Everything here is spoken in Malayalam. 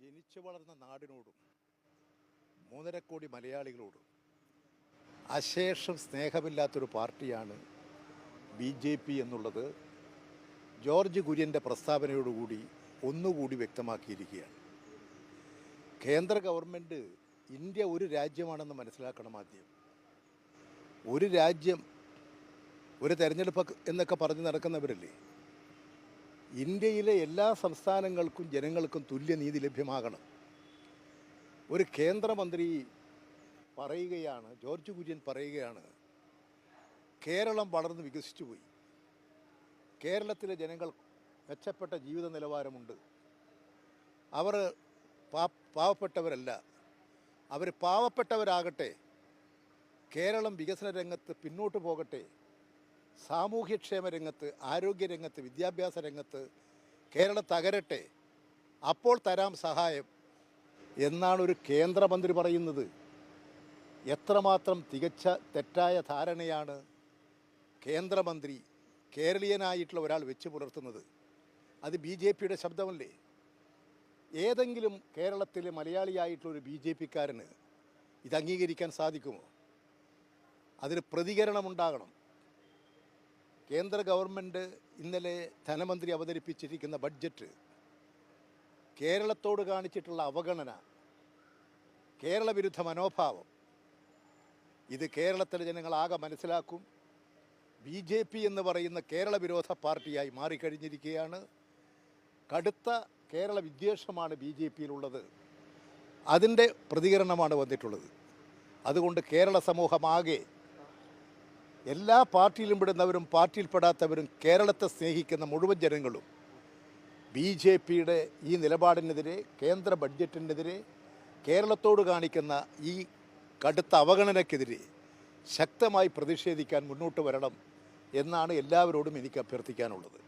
ജനിച്ചു വളർന്ന നാടിനോടും മൂന്നര കോടി മലയാളികളോടും അശേഷം സ്നേഹമില്ലാത്തൊരു പാർട്ടിയാണ് ബി ജെ പി എന്നുള്ളത് ജോർജ് കുര്യന്റെ പ്രസ്താവനയോടുകൂടി ഒന്നുകൂടി വ്യക്തമാക്കിയിരിക്കുകയാണ്. കേന്ദ്ര ഗവൺമെന്റ് ഇന്ത്യ ഒരു രാജ്യമാണെന്ന് മനസ്സിലാക്കണം ആദ്യം. ഒരു രാജ്യം ഒരു തെരഞ്ഞെടുപ്പ് എന്നൊക്കെ പറഞ്ഞ് നടക്കുന്നവരല്ലേ? ഇന്ത്യയിലെ എല്ലാ സംസ്ഥാനങ്ങൾക്കും ജനങ്ങൾക്കും തുല്യനീതി ലഭ്യമാകണം. ഒരു കേന്ദ്രമന്ത്രി പറയുകയാണ് ജോർജ് കുര്യൻ പറയുകയാണ് കേരളം വളർന്ന് വികസിച്ചു പോയി. കേരളത്തിലെ ജനങ്ങൾ മെച്ചപ്പെട്ട ജീവിത നിലവാരമുണ്ട്. അവർ പാ പാവപ്പെട്ടവരല്ല. അവർ പാവപ്പെട്ടവരാകട്ടെ കേരളം വികസന രംഗത്ത് പിന്നോട്ട് പോകട്ടെ സാമൂഹ്യക്ഷേമ രംഗത്ത് ആരോഗ്യരംഗത്ത് വിദ്യാഭ്യാസ രംഗത്ത് കേരളം തകരട്ടെ. അപ്പോൾ തരാം സഹായം എന്നാണ് ഒരു കേന്ദ്രമന്ത്രി പറയുന്നത്. എത്രമാത്രം തികച്ച തെറ്റായ ധാരണയാണ് കേന്ദ്രമന്ത്രി കേരളീയനായിട്ടുള്ള ഒരാൾ വെച്ച് പുലർത്തുന്നത്. അത് ബി ജെ പിയുടെ ശബ്ദമല്ലേ? ഏതെങ്കിലും കേരളത്തിലെ മലയാളിയായിട്ടുള്ള ഒരു ബി ജെ പിക്കാരന് ഇത് അംഗീകരിക്കാൻ സാധിക്കുമോ? അതിന് പ്രതികരണമുണ്ടാകണം കേന്ദ്ര ഗവൺമെന്റ് ഇന്നലെ ധനമന്ത്രി അവതരിപ്പിച്ചിരിക്കുന്ന ബഡ്ജറ്റ് കേരളത്തോട് കാണിച്ചിട്ടുള്ള അവഗണന കേരള വിരുദ്ധ മനോഭാവം ഇത് കേരളത്തിലെ ജനങ്ങളാകെ മനസ്സിലാക്കും. ബി ജെ പി എന്ന് പറയുന്ന കേരള വിരോധ പാർട്ടിയായി മാറിക്കഴിഞ്ഞിരിക്കുകയാണ്. കടുത്ത കേരള വിദ്വേഷമാണ് ബി ജെ പിയിലുള്ളത്. അതിന്റെ പ്രതികരണമാണ് വന്നിട്ടുള്ളത്. അതുകൊണ്ട് കേരള സമൂഹമാകെ എല്ലാ പാർട്ടിയിലും പെടുന്നവരും പാർട്ടിയിൽപ്പെടാത്തവരും കേരളത്തെ സ്നേഹിക്കുന്ന മുഴുവൻ ജനങ്ങളും ബി ജെ പിയുടെ ഈ നിലപാടിനെതിരെ കേന്ദ്ര ബഡ്ജറ്റിനെതിരെ കേരളത്തോട് കാണിക്കുന്ന ഈ കടുത്ത അവഗണനയ്ക്കെതിരെ ശക്തമായി പ്രതിഷേധിക്കാൻ മുന്നോട്ട് വരണം എന്നാണ് എല്ലാവരോടും എനിക്ക് അഭ്യർത്ഥിക്കാനുള്ളത്.